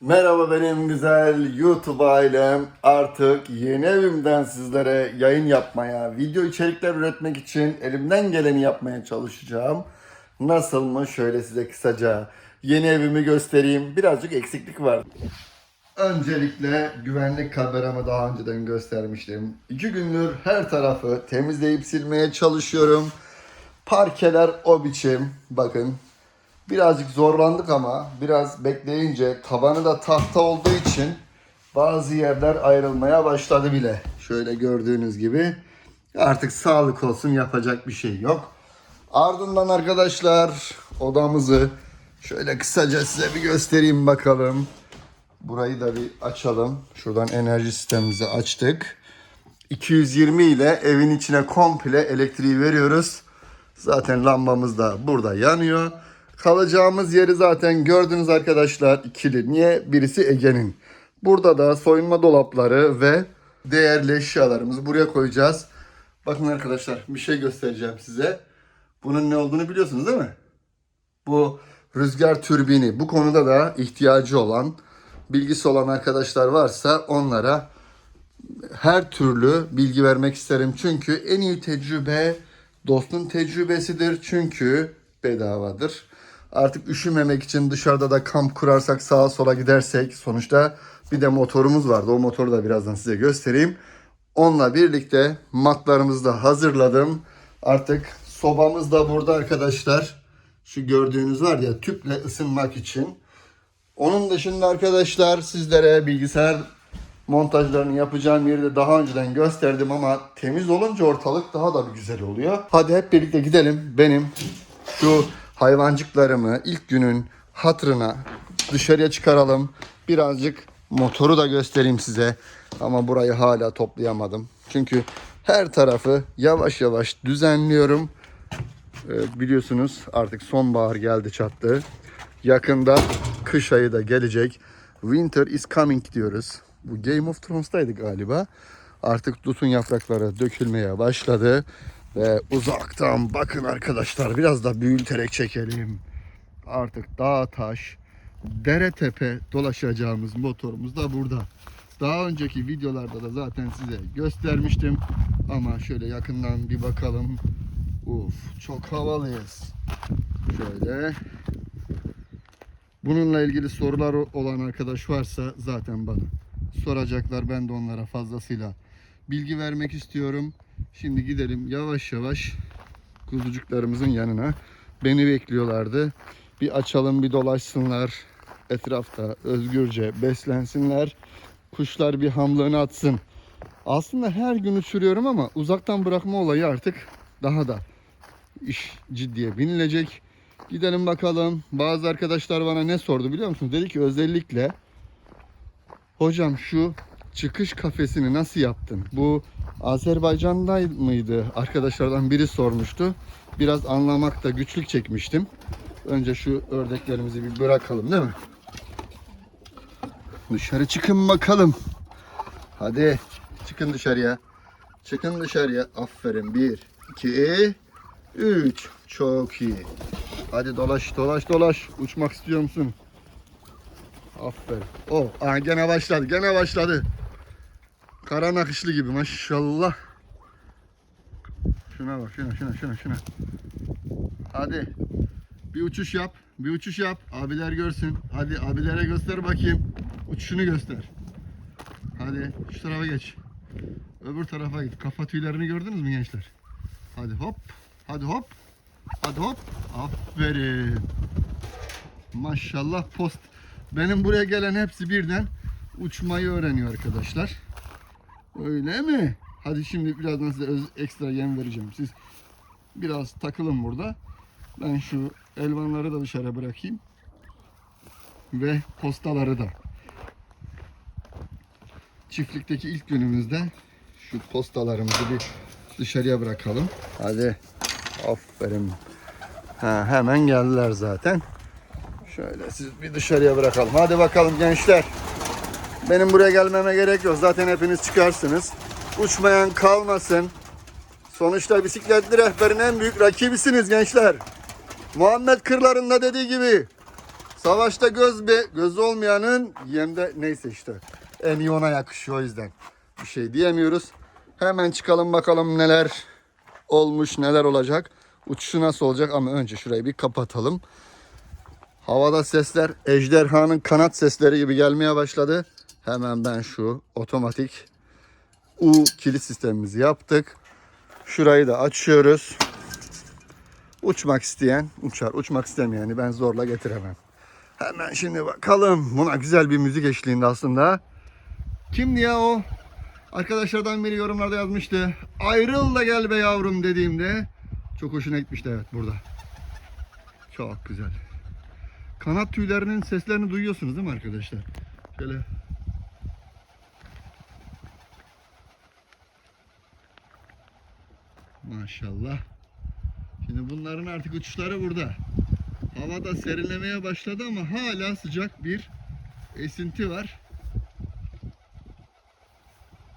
Merhaba benim güzel YouTube ailem. Artık yeni evimden sizlere yayın yapmaya, video içerikler üretmek için elimden geleni yapmaya çalışacağım. Nasıl mı? Şöyle size kısaca yeni evimi göstereyim. Birazcık eksiklik var. Öncelikle güvenlik kameramı daha önceden göstermiştim. İki gündür her tarafı temizleyip silmeye çalışıyorum. Parkeler o biçim. Bakın Birazcık zorlandık ama biraz bekleyince tabanı da tahta olduğu için bazı yerler ayrılmaya başladı bile. Şöyle gördüğünüz gibi artık sağlık olsun yapacak bir şey yok. Ardından arkadaşlar odamızı şöyle kısaca size bir göstereyim bakalım. Burayı da bir açalım. Şuradan enerji sistemimizi açtık. 220 ile evin içine komple elektriği veriyoruz. Zaten lambamız da burada yanıyor. Kalacağımız yeri zaten gördünüz arkadaşlar ikili. Niye? Birisi Ege'nin. Burada da soyunma dolapları ve değerli eşyalarımızı buraya koyacağız. Bakın arkadaşlar bir şey göstereceğim size. Bunun ne olduğunu biliyorsunuz değil mi? Bu rüzgar türbini. Bu konuda da ihtiyacı olan, bilgisi olan arkadaşlar varsa onlara her türlü bilgi vermek isterim. Çünkü en iyi tecrübe dostun tecrübesidir. Çünkü bedavadır. Artık üşümemek için dışarıda da kamp kurarsak sağa sola gidersek sonuçta bir de motorumuz vardı. O motoru da birazdan size göstereyim. Onunla birlikte matlarımızı da hazırladım. Artık sobamız da burada arkadaşlar. Şu gördüğünüz var ya tüple ısınmak için. Onun dışında arkadaşlar sizlere bilgisayar montajlarını yapacağım yeri de daha önceden gösterdim ama temiz olunca ortalık daha da bir güzel oluyor. Hadi hep birlikte gidelim. Benim şu hayvancıklarımı ilk günün hatırına dışarıya çıkaralım. Birazcık motoru da göstereyim size. Ama burayı hala toplayamadım. Çünkü her tarafı yavaş yavaş düzenliyorum. Ee, biliyorsunuz artık sonbahar geldi çattı. Yakında kış ayı da gelecek. Winter is coming diyoruz. Bu Game of Thrones'taydı galiba. Artık dutun yaprakları dökülmeye başladı. Ve uzaktan bakın arkadaşlar biraz da büyüterek çekelim. Artık dağ taş, dere tepe dolaşacağımız motorumuz da burada. Daha önceki videolarda da zaten size göstermiştim. Ama şöyle yakından bir bakalım. Uf çok havalıyız. Şöyle. Bununla ilgili sorular olan arkadaş varsa zaten bana soracaklar. Ben de onlara fazlasıyla bilgi vermek istiyorum. Şimdi gidelim yavaş yavaş kuzucuklarımızın yanına. Beni bekliyorlardı. Bir açalım bir dolaşsınlar. Etrafta özgürce beslensinler. Kuşlar bir hamlığını atsın. Aslında her gün uçuruyorum ama uzaktan bırakma olayı artık daha da iş ciddiye binilecek. Gidelim bakalım. Bazı arkadaşlar bana ne sordu biliyor musunuz? Dedi ki özellikle hocam şu çıkış kafesini nasıl yaptın? Bu Azerbaycan'da mıydı? Arkadaşlardan biri sormuştu. Biraz anlamakta güçlük çekmiştim. Önce şu ördeklerimizi bir bırakalım değil mi? Dışarı çıkın bakalım. Hadi çıkın dışarıya. Çıkın dışarıya. Aferin. Bir, iki, üç. Çok iyi. Hadi dolaş dolaş dolaş. Uçmak istiyor musun? Aferin. Oh, aha gene başladı. Gene başladı. Kara nakışlı gibi maşallah. Şuna bak şuna şuna şuna şuna. Hadi. Bir uçuş yap. Bir uçuş yap. Abiler görsün. Hadi abilere göster bakayım. Uçuşunu göster. Hadi şu tarafa geç. Öbür tarafa git. Kafa tüylerini gördünüz mü gençler? Hadi hop. Hadi hop. Hadi hop. Aferin. Maşallah post. Benim buraya gelen hepsi birden uçmayı öğreniyor arkadaşlar. Öyle mi? Hadi şimdi birazdan size öz- ekstra yem vereceğim. Siz biraz takılın burada. Ben şu elvanları da dışarı bırakayım. Ve postaları da. Çiftlikteki ilk günümüzde şu postalarımızı bir dışarıya bırakalım. Hadi. Aferin. Ha, hemen geldiler zaten. Şöyle siz bir dışarıya bırakalım. Hadi bakalım gençler. Benim buraya gelmeme gerek yok. Zaten hepiniz çıkarsınız. Uçmayan kalmasın. Sonuçta bisikletli rehberin en büyük rakibisiniz gençler. Muhammed Kırlar'ın da dediği gibi Savaşta göz be, göz olmayanın yemde neyse işte. En iyi ona yakışıyor o yüzden. Bir şey diyemiyoruz. Hemen çıkalım bakalım neler olmuş, neler olacak. Uçuşu nasıl olacak ama önce şurayı bir kapatalım. Havada sesler ejderhanın kanat sesleri gibi gelmeye başladı. Hemen ben şu otomatik U kilit sistemimizi yaptık. Şurayı da açıyoruz. Uçmak isteyen uçar, uçmak istemeyeni ben zorla getiremem. Hemen şimdi bakalım. Buna güzel bir müzik eşliğinde aslında. Kimdi ya o? Arkadaşlardan biri yorumlarda yazmıştı. Ayrıl da gel be yavrum dediğimde çok hoşuna gitmişti evet burada. Çok güzel. Kanat tüylerinin seslerini duyuyorsunuz değil mi arkadaşlar? Şöyle Maşallah. Şimdi bunların artık uçuşları burada. Havada serinlemeye başladı ama hala sıcak bir esinti var.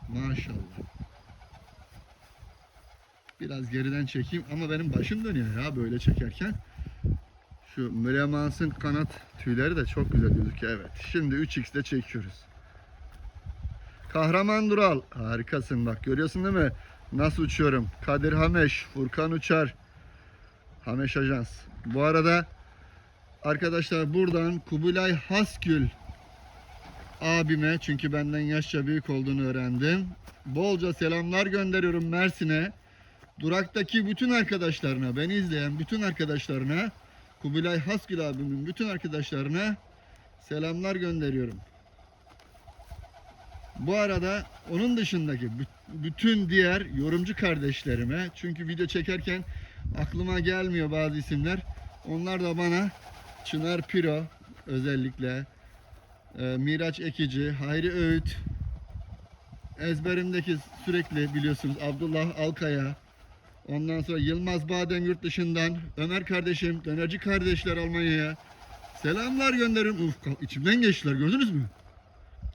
Maşallah. Biraz geriden çekeyim ama benim başım dönüyor ya böyle çekerken. Şu mülemansın kanat tüyleri de çok güzel gözüküyor. Evet. Şimdi 3x'de çekiyoruz. Kahraman Dural. Harikasın bak görüyorsun değil mi? Nasıl uçuyorum? Kadir Hameş, Furkan Uçar. Hameş Ajans. Bu arada arkadaşlar buradan Kubilay Haskül abime çünkü benden yaşça büyük olduğunu öğrendim. Bolca selamlar gönderiyorum Mersin'e. Duraktaki bütün arkadaşlarına, beni izleyen bütün arkadaşlarına, Kubilay Haskül abimin bütün arkadaşlarına selamlar gönderiyorum. Bu arada onun dışındaki bü- bütün diğer yorumcu kardeşlerime çünkü video çekerken aklıma gelmiyor bazı isimler. Onlar da bana Çınar Piro özellikle e, Miraç Ekici, Hayri Öğüt ezberimdeki sürekli biliyorsunuz Abdullah Alkaya ondan sonra Yılmaz Badem yurt dışından Ömer kardeşim, Dönerci kardeşler Almanya'ya selamlar gönderirim. Uf içimden geçtiler gördünüz mü?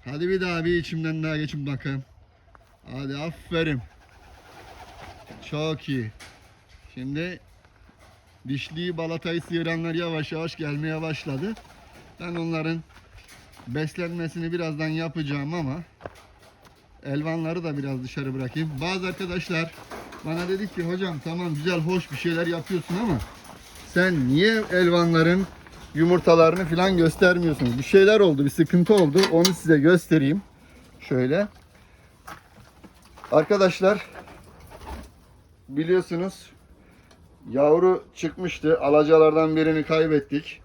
Hadi bir daha bir içimden daha geçin bakayım. Hadi aferin. Çok iyi. Şimdi dişliyi balatayı sıyıranlar yavaş yavaş gelmeye başladı. Ben onların beslenmesini birazdan yapacağım ama elvanları da biraz dışarı bırakayım. Bazı arkadaşlar bana dedi ki hocam tamam güzel hoş bir şeyler yapıyorsun ama sen niye elvanların yumurtalarını falan göstermiyorsunuz? Bir şeyler oldu, bir sıkıntı oldu. Onu size göstereyim. Şöyle. Arkadaşlar biliyorsunuz yavru çıkmıştı. Alacalardan birini kaybettik.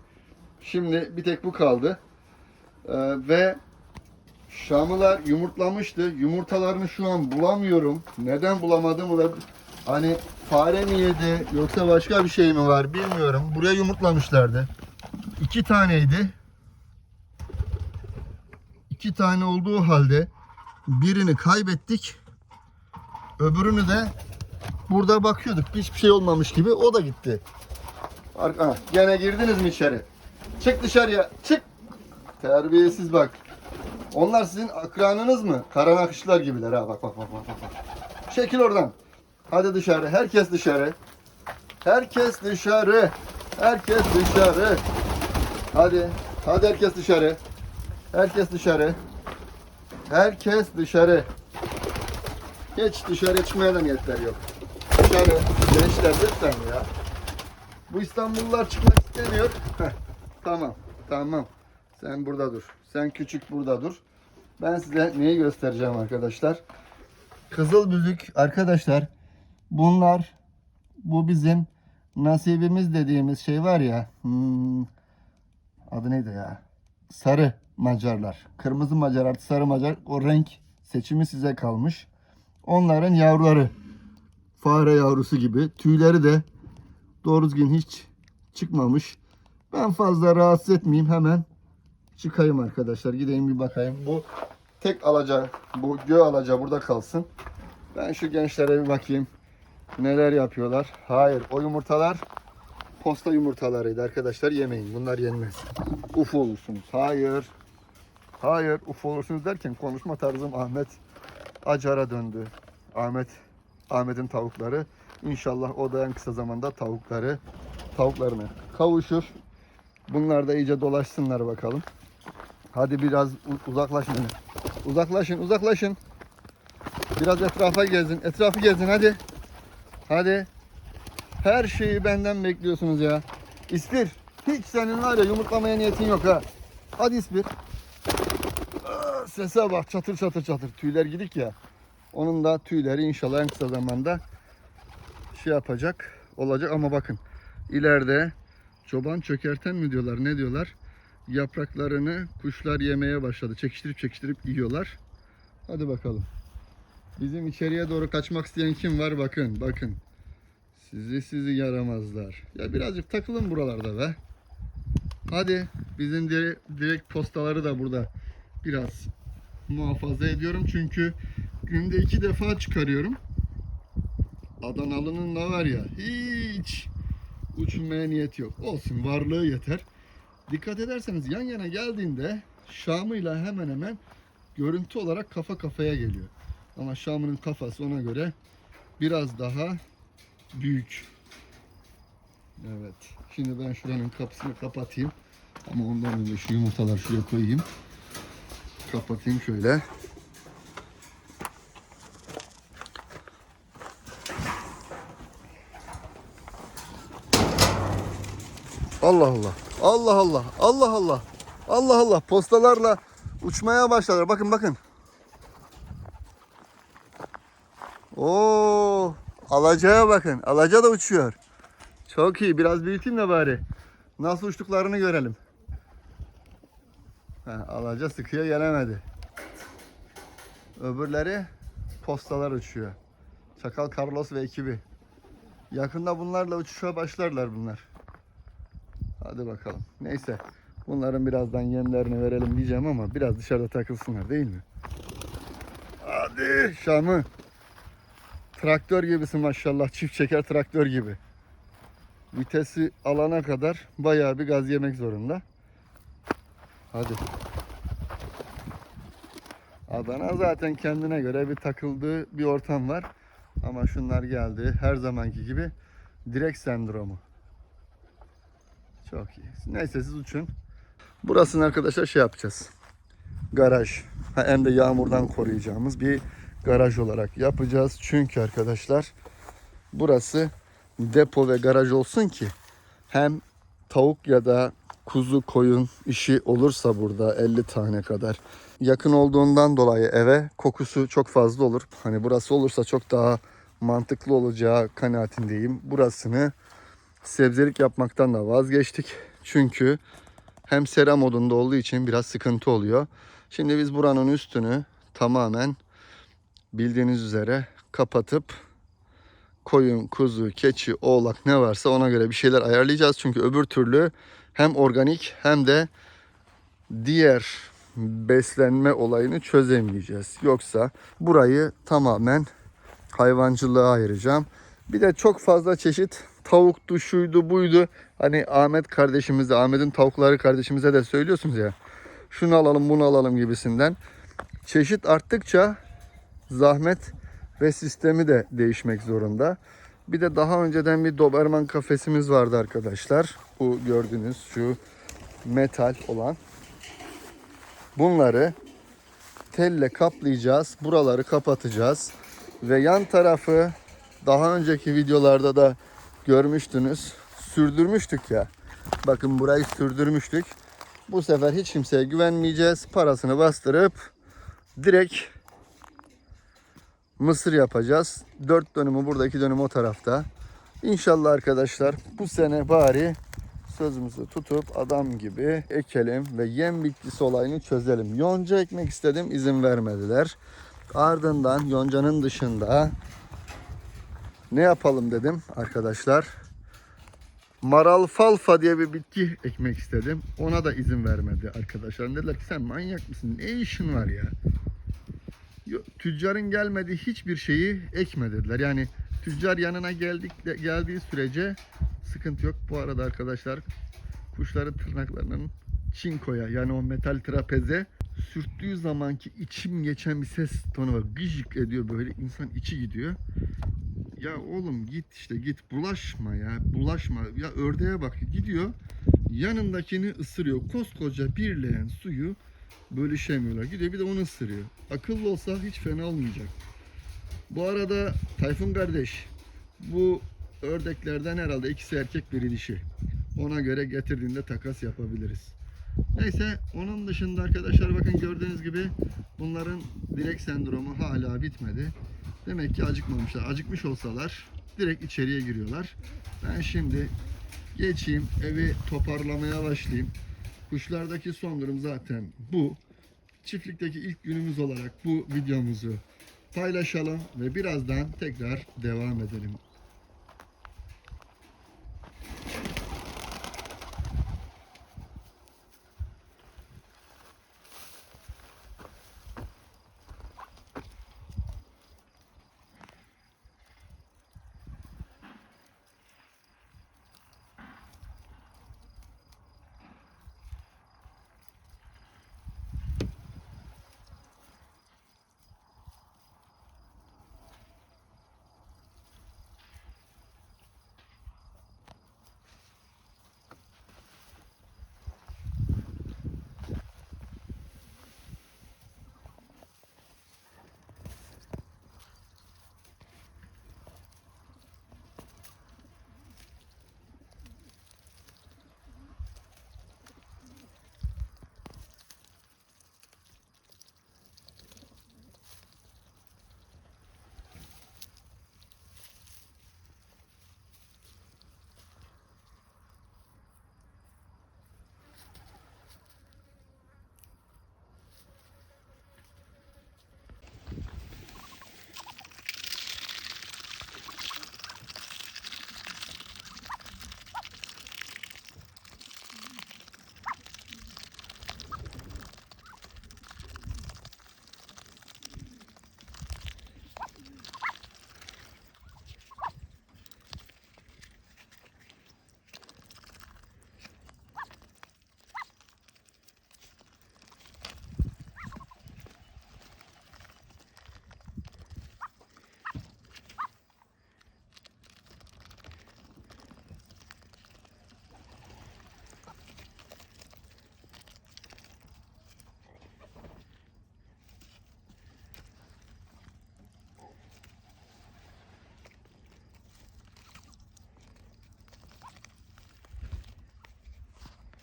Şimdi bir tek bu kaldı. Ee, ve Şamılar yumurtlamıştı. Yumurtalarını şu an bulamıyorum. Neden bulamadığımı da hani fare mi yedi yoksa başka bir şey mi var bilmiyorum. Buraya yumurtlamışlardı. İki taneydi. İki tane olduğu halde birini kaybettik. Öbürünü de burada bakıyorduk. Hiçbir şey olmamış gibi o da gitti. Arka, gene girdiniz mi içeri? Çık dışarıya. Çık. Terbiyesiz bak. Onlar sizin akranınız mı? Kara nakışlar gibiler ha. Bak bak bak bak. bak. Çekil oradan. Hadi dışarı. Herkes dışarı. Herkes dışarı. Herkes dışarı. Hadi. Hadi herkes dışarı. Herkes dışarı. Herkes dışarı. Hiç dışarı çıkmaya da niyetler yok. Dışarı. Gençler lütfen ya. Bu İstanbullular çıkmak istemiyor. Heh, tamam. Tamam. Sen burada dur. Sen küçük burada dur. Ben size neyi göstereceğim arkadaşlar. Kızıl büzük arkadaşlar. Bunlar bu bizim nasibimiz dediğimiz şey var ya. hmm, adı neydi ya? Sarı macarlar. Kırmızı macar artı sarı macar. O renk seçimi size kalmış. Onların yavruları. Fare yavrusu gibi. Tüyleri de doğru düzgün hiç çıkmamış. Ben fazla rahatsız etmeyeyim hemen çıkayım arkadaşlar. Gideyim bir bakayım. Bu tek alaca, bu gö alaca burada kalsın. Ben şu gençlere bir bakayım. Neler yapıyorlar? Hayır, o yumurtalar posta yumurtalarıydı arkadaşlar. Yemeyin. Bunlar yenmez. Uf olursunuz. Hayır. Hayır, uf olursunuz derken konuşma tarzım Ahmet Acar'a döndü. Ahmet Ahmet'in tavukları. İnşallah o da en kısa zamanda tavukları tavuklarına kavuşur. Bunlar da iyice dolaşsınlar bakalım. Hadi biraz uzaklaşın. Uzaklaşın, uzaklaşın. Biraz etrafa gezin. Etrafı gezin hadi. Hadi. Her şeyi benden bekliyorsunuz ya. İspir. Hiç senin var ya yumurtlamaya niyetin yok ha. Hadi İspir. Aa, Sese bak çatır çatır çatır. Tüyler gidik ya. Onun da tüyleri inşallah en kısa zamanda şey yapacak olacak ama bakın ileride çoban çökerten mi diyorlar ne diyorlar yapraklarını kuşlar yemeye başladı. Çekiştirip çekiştirip yiyorlar. Hadi bakalım. Bizim içeriye doğru kaçmak isteyen kim var? Bakın bakın. Sizi sizi yaramazlar. Ya birazcık takılın buralarda be. Hadi bizim dire- direkt postaları da burada biraz muhafaza ediyorum. Çünkü günde iki defa çıkarıyorum. Adanalı'nın da var ya hiç uçmaya niyet yok. Olsun varlığı yeter. Dikkat ederseniz yan yana geldiğinde Şam'ıyla hemen hemen görüntü olarak kafa kafaya geliyor. Ama Şam'ın kafası ona göre biraz daha büyük. Evet. Şimdi ben şuranın kapısını kapatayım. Ama ondan önce şu yumurtaları şuraya koyayım. Kapatayım şöyle. Allah Allah. Allah Allah. Allah Allah. Allah Allah. Postalarla uçmaya başladılar. Bakın bakın. Oo, alacaya bakın. Alaca da uçuyor. Çok iyi. Biraz büyüteyim de bari. Nasıl uçtuklarını görelim. Ha, alaca sıkıya gelemedi. Öbürleri postalar uçuyor. Çakal Carlos ve ekibi. Yakında bunlarla uçuşa başlarlar bunlar. Hadi bakalım. Neyse. Bunların birazdan yemlerini verelim diyeceğim ama biraz dışarıda takılsınlar değil mi? Hadi Şam'ı. Traktör gibisin maşallah. Çift çeker traktör gibi. Vitesi alana kadar bayağı bir gaz yemek zorunda. Hadi. Adana zaten kendine göre bir takıldığı bir ortam var. Ama şunlar geldi. Her zamanki gibi direkt sendromu. Çok iyi. Neyse siz uçun. Burasını arkadaşlar şey yapacağız. Garaj. Hem de yağmurdan koruyacağımız bir garaj olarak yapacağız. Çünkü arkadaşlar burası depo ve garaj olsun ki hem tavuk ya da kuzu koyun işi olursa burada 50 tane kadar yakın olduğundan dolayı eve kokusu çok fazla olur. Hani burası olursa çok daha mantıklı olacağı kanaatindeyim. Burasını sebzelik yapmaktan da vazgeçtik. Çünkü hem sera modunda olduğu için biraz sıkıntı oluyor. Şimdi biz buranın üstünü tamamen bildiğiniz üzere kapatıp koyun, kuzu, keçi, oğlak ne varsa ona göre bir şeyler ayarlayacağız. Çünkü öbür türlü hem organik hem de diğer beslenme olayını çözemeyeceğiz. Yoksa burayı tamamen hayvancılığa ayıracağım. Bir de çok fazla çeşit tavuktu, şuydu, buydu. Hani Ahmet kardeşimize, Ahmet'in tavukları kardeşimize de söylüyorsunuz ya. Şunu alalım, bunu alalım gibisinden. Çeşit arttıkça zahmet ve sistemi de değişmek zorunda. Bir de daha önceden bir Doberman kafesimiz vardı arkadaşlar. Bu gördüğünüz şu metal olan. Bunları telle kaplayacağız. Buraları kapatacağız. Ve yan tarafı daha önceki videolarda da görmüştünüz. Sürdürmüştük ya. Bakın burayı sürdürmüştük. Bu sefer hiç kimseye güvenmeyeceğiz. Parasını bastırıp direkt mısır yapacağız. 4 dönümü burada, 2 dönüm o tarafta. İnşallah arkadaşlar bu sene bari sözümüzü tutup adam gibi ekelim ve yem bitkisi olayını çözelim. Yonca ekmek istedim izin vermediler. Ardından yoncanın dışında ne yapalım dedim arkadaşlar. Maral falfa diye bir bitki ekmek istedim. Ona da izin vermedi arkadaşlar. Dediler ki sen manyak mısın? Ne işin var ya? Tüccarın gelmediği hiçbir şeyi ekme dediler. Yani tüccar yanına geldik geldiği sürece sıkıntı yok. Bu arada arkadaşlar kuşların tırnaklarının çinkoya yani o metal trapeze sürttüğü zamanki içim geçen bir ses tonu var. Gıcık ediyor böyle insan içi gidiyor. Ya oğlum git işte git bulaşma ya bulaşma. Ya ördeğe bak gidiyor yanındakini ısırıyor. Koskoca bir leğen suyu bölüşemiyorlar. Gidiyor bir de onu ısırıyor. Akıllı olsa hiç fena olmayacak. Bu arada Tayfun kardeş bu ördeklerden herhalde ikisi erkek biri dişi. Ona göre getirdiğinde takas yapabiliriz. Neyse onun dışında arkadaşlar bakın gördüğünüz gibi bunların direkt sendromu hala bitmedi. Demek ki acıkmamışlar. Acıkmış olsalar direkt içeriye giriyorlar. Ben şimdi geçeyim evi toparlamaya başlayayım. Kuşlardaki son durum zaten bu. Çiftlikteki ilk günümüz olarak bu videomuzu paylaşalım ve birazdan tekrar devam edelim.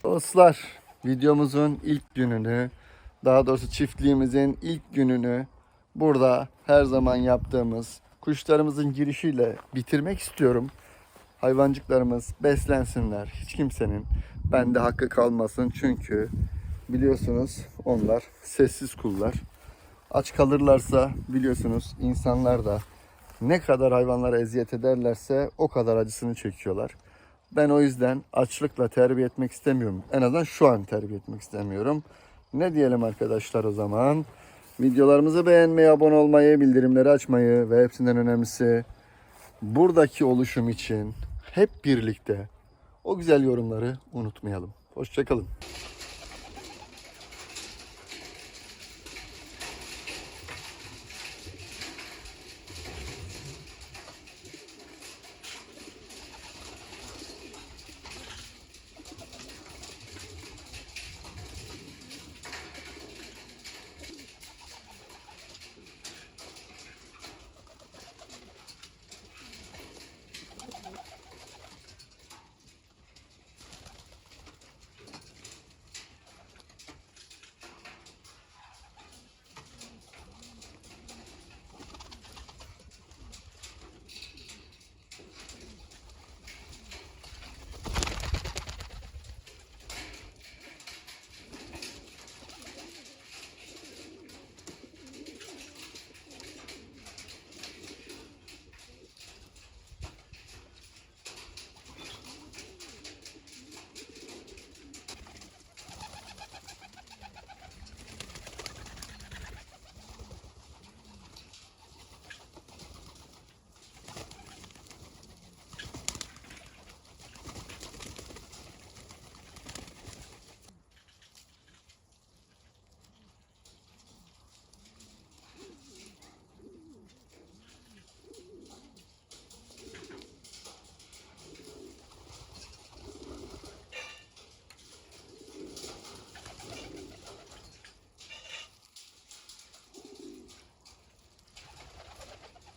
Dostlar videomuzun ilk gününü daha doğrusu çiftliğimizin ilk gününü burada her zaman yaptığımız kuşlarımızın girişiyle bitirmek istiyorum. Hayvancıklarımız beslensinler. Hiç kimsenin bende hakkı kalmasın çünkü biliyorsunuz onlar sessiz kullar. Aç kalırlarsa biliyorsunuz insanlar da ne kadar hayvanlara eziyet ederlerse o kadar acısını çekiyorlar. Ben o yüzden açlıkla terbiye etmek istemiyorum. En azından şu an terbiye etmek istemiyorum. Ne diyelim arkadaşlar o zaman? Videolarımızı beğenmeyi, abone olmayı, bildirimleri açmayı ve hepsinden önemlisi buradaki oluşum için hep birlikte o güzel yorumları unutmayalım. Hoşçakalın.